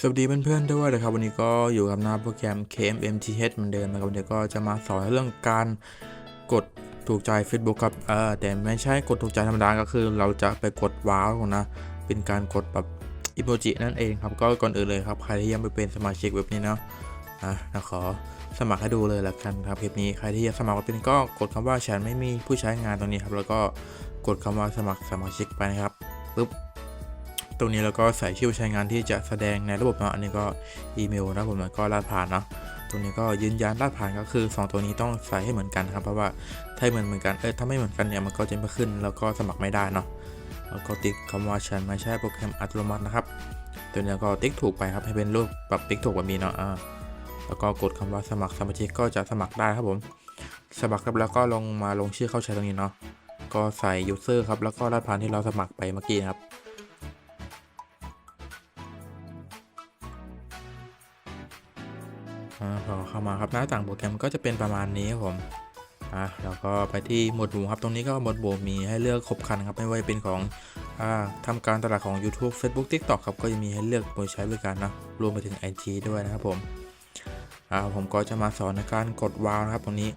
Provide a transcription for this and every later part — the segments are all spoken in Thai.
สวัสดีเพื่อนๆด้วยนะครับวันนี้ก็อยู่กับหน้าโปรแกรม KMMTH เหมือนเดิมนะครับวันนี้ก็จะมาสอนเรื่องการกดถูกใจ Facebook ครับเออแต่ไม่ใช่กดถูกใจธรรมดาก็คือ เราจะไปกดว้าวนะ เป็นการกดแบบอิโมจินั่นเองครับก็ก่อนอื่นเลยครับใครที่ยังไม่เป็นสมาชิกเว็บนี้เนาะอะนะขอสมัครให้ดูเลยละกันครับคลิปนี้ใครที่อยากสมัครเป็นก็กดคำว่าฉันไม่มีผู้ใช้งานตรงนี้ครับแล้วก็กดคำว่าสมัครสมาชิกไปนะครับปุ๊บ ตรงนี้เราก็ใส่ชื่อใช้งานที่จะแสดงในระบบเนาะอันนี้ก็อีเมลนะผมแล้วก็รหัสผ่านเนาะตรงนี้ก็ยืนยันรหัสผ่านก็คือ 2 ตัวนี้ต้องใส่ให้เหมือนกันครับเพราะว่าถ้าเหมือนเหมือนกันเออถ้าไม่เหมือนกันเนี่ยมันก็จะไม่ขึ้น แล้วก็สมัครไม่ได้เนาะแล้วก็ติ๊กคำว่าฉันไม่ใช่โปรแกรมอัตโนมัตินะครับตัวนี้ก็ติ๊กถูกไปครับให้เป็นรูปแบบติ๊กถูกแบบนี้เนาะอ่าแล้วก็กดคำว่าสมัครสมาชิกก็จะสมัครได้ครับผม สมัครครับแล้วก็ลงมาลงชื่อเข้าใช้ตรงนี้เนาะก็ใส่ยูเซอร์ครับแล้วก็รหัสผ่านที่เราสมัครไปเมื่อกี้ครับ อาพอเข้ามาครับหน้าต่างโปรแกรมก็จะเป็นประมาณนี้ครับผมอะแล้วก็ไปที่หมวดหมู่ครับ ตรงนี้ก็หมวดหมู่มีให้เลือกครบครันครับ ไม่ว่าจะเป็นของอ่าทำการตลาดของ YouTube Facebook TikTok ครับ ก็จะมีให้เลือกโดยใช้บริการนะรวมไปถึง IG ด้วยนะครับผมอ่าผมก็จะมาสอนในการกดวาวนะครับตรงนี้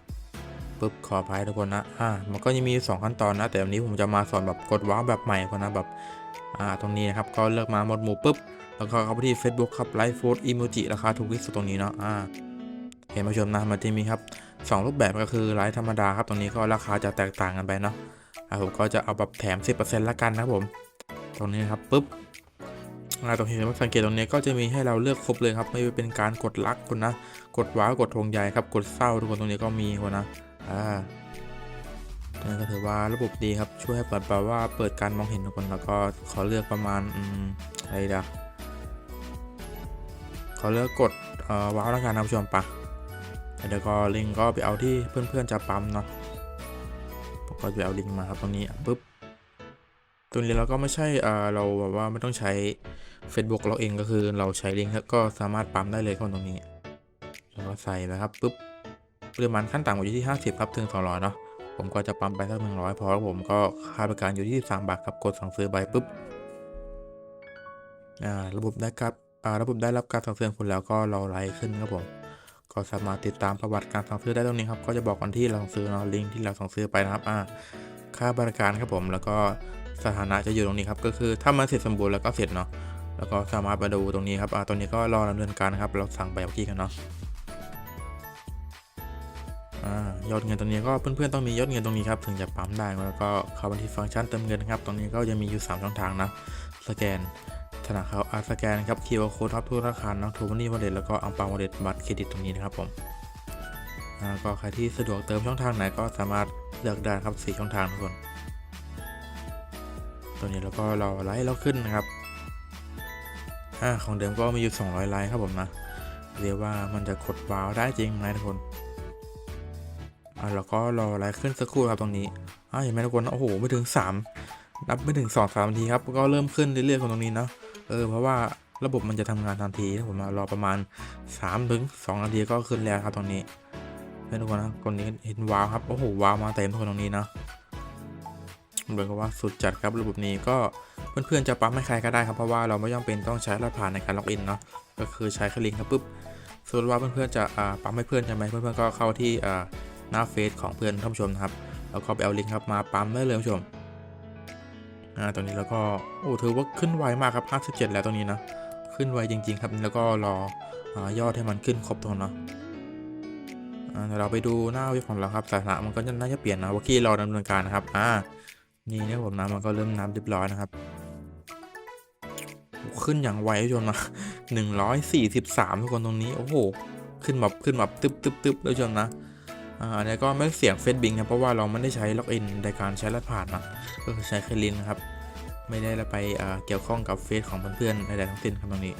ปุ๊บขออภัยทุกคนนะอ่ามันก็จะมี 2 ขั้นตอนนะ แต่วันนี้ผมจะมาสอนแบบกดวาวแบบใหม่ก่อนนะแบบอ่าตรงนี้นะครับ ก็เลือกมาหมวดหมู่ปุ๊บ แล้วก็เข้าไปที่ Facebook ครับไลฟ์โฟู้ดอิโมจิราคาถูกที่สุดตรงนี้เนาะอ่าเห็นผู้ชมนะมันจะมีครับ2รูปแบบก็คือไลฟ์ธรรมดาครับตรงนี้ก็ราคาจะแตกต่างกันไปเนาะผมก็จะเอาแบบแถม 10%ละกันนะผม ตรงนี้นะครับปุ๊บอาตรงนี้สังเกตตรงนี้ก็จะมีให้เราเลือกครบเลยครับ ไม่ว่าเป็นการกดลักคนนะ กดว้าวกดธงใหญ่ครับ กดเศร้าทุกคนตรงนี้ก็มีคนนะ อ่านี่ก็ถือว่าระบบดีครับ ช่วยให้เปิดแบบว่าเปิดการมองเห็นทุกคนแล้วก็ขอเลือกประมาณ อืมอะไรดี ขอเลือกกดว้าวแล้วกันนะผู้ชมปะเดี๋ยวก็ลิงก์ก็ไปเอาที่เพื่อนๆจะปั๊มเนาะผมก็จะไปเอาลิงก์มาครับตรงนี้ปุ๊บตรงนี้เราก็ไม่ใช่เราแบบว่าไม่ต้องใช้ Facebook เราเองก็คือเราใช้ลิงก์ก็สามารถปั๊มได้เลยคนตรงนี้แล้วก็ใส่นะครับปุ๊บปริมาณขั้นต่ำอยู่ที่ 50 ครับถึง 200 เนาะผมก็จะปั๊มไปสัก100 พอแล้วผมก็ค่าบริการอยู่ที่ 3 บาทครับกดสั่งซื้อไปปุ๊บ อ่า ระบบได้ครับ ระบบได้รับการสั่งซื้อคุณแล้วก็รอไลค์ขึ้นครับผม ก็สามารถติดตามประวัติการสั่งซื้อได้ตรงนี้ครับ ก็จะบอกวันที่เราสั่งซื้อเนาะลิงก์ที่เราสั่งซื้อไปนะครับอ่าค่าบริการครับผม แล้วก็สถานะจะอยู่ตรงนี้ครับ ก็คือถ้ามันเสร็จสมบูรณ์แล้วก็เสร็จเนาะ แล้วก็สามารถมาดูตรงนี้ครับอ่าตรงนี้ก็รอดำเนินการนะครับ เราสั่งไปเมื่อกี้กันเนาะอ่ายอดเงินตรงนี้ก็เพื่อนๆต้องมียอดเงินตรงนี้ครับถึงจะปั๊มได้แล้วก็เข้าไปที่ฟังก์ชันเติมเงินครับตรงนี้ก็จะมีอยู่ 3 ช่องทางนะสแกน ธนาคารอาสแกนครับ QR code ครับทุกธนาคารเนาะทูมันนี่วอลเล็ตแล้วก็อังปาวอลเล็ตบัตรเครดิตตรงนี้นะครับผมอ่าก็ใครที่สะดวกเติมช่องทางไหนก็สามารถเลือกได้ครับ4ช่องทางทุกคนตัวนี้แล้วก็เราไลค์เราขึ้นนะครับอ่าของเดิมก็มีอยู่ 200 ไลค์ครับผมนะ เรียกว่ามันจะกดว้าวได้จริงไหมทุกคนอ่าแล้วก็รอไลค์ขึ้นสักครู่ครับตรงนี้อ่าเห็นไหมทุกคน โอ้โห ไม่ถึง 3 นับไม่ถึง2อสามนาทีครับ ก็เริ่มขึ้นเรื่อยๆของตรงนี้เนาะ เออเพราะว่าระบบมันจะทำงานทันทีถ้าผมมารอประมาณ3ถึง2นาทีก็ขึ้นแล้วครับตรงนี้เพื่อนทุกคนนะคนนี้เห็นว้าวครับโอ้โหว้าวมาเต็มทุกคนตรงนี้นะเหมือนกับว่าสุดจัดครับระบบนี้ก็เพื่อนๆจะปั๊มให้ใครก็ได้ครับเพราะว่าเราไม่จำเป็นต้องใช้รหัสผ่านในการล็อกอินเนาะก็คือใช้แค่ลิงก์ครับปุ๊บสมมติว่าเพื่อนๆจะอ่าปั๊มให้เพื่อนใช่ไหมเพื่อนๆก็เข้าที่อ่าหน้าเฟซของเพื่อนท่านผู้ชมนะครับแล้วก็ไปเอาลิงก์ครับมาปั๊มได้เลยท่านผู้ชม อ่าตรงนี้แล้วก็โอ้ถือว่าขึ้นไวมากครับ 57 แล้วตรงนี้นะ ขึ้นไวจริง ๆ ครับแล้วก็รออยอดให้มันขึ้นครบตรงนะอ่าเดี๋ยวเราไปดูหน้าเว็บของเราครับสถานะมันก็น่าจะเปลี่ยนนะว่ากี้รอดำเนินการนะครับอ่านี่เนี่ยผมนะมันก็เริ่มนับเรียบร้อยนะครับขึ้นอย่างไวทุกคนนะ143 ทุกคนตรงนี้ โอ้โห ขึ้นแบบขึ้นแบบตึ๊บตึ๊บตึ๊บเลยชมนะ อันนี้ก็ไม่เสียงเฟซบิงนะเพราะว่าเราไม่ได้ใช้ล็อกอินในการใช้รหัสผ่านนะก็คือใช้แค่ลิงก์นะครับ ไม่ได้ไปเกี่ยวข้องกับเฟซของเพื่อนๆใดๆทั้งสิ้นครับตรงนี้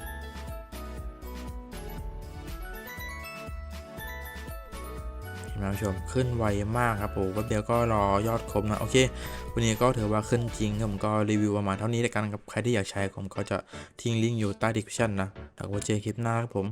เห็นไหมผู้ชมขึ้นไวมากครับผมแป๊บเดียวก็รอยอดครบนะโอเค วันนี้ก็ถือว่าขึ้นจริงครับผมก็รีวิวประมาณเท่านี้แล้วกันครับใครที่อยากใช้ผมก็จะทิ้งลิงก์อยู่ใต้ดีคริปชั่นนะแล้วไว้เจอคลิปหน้าครับผม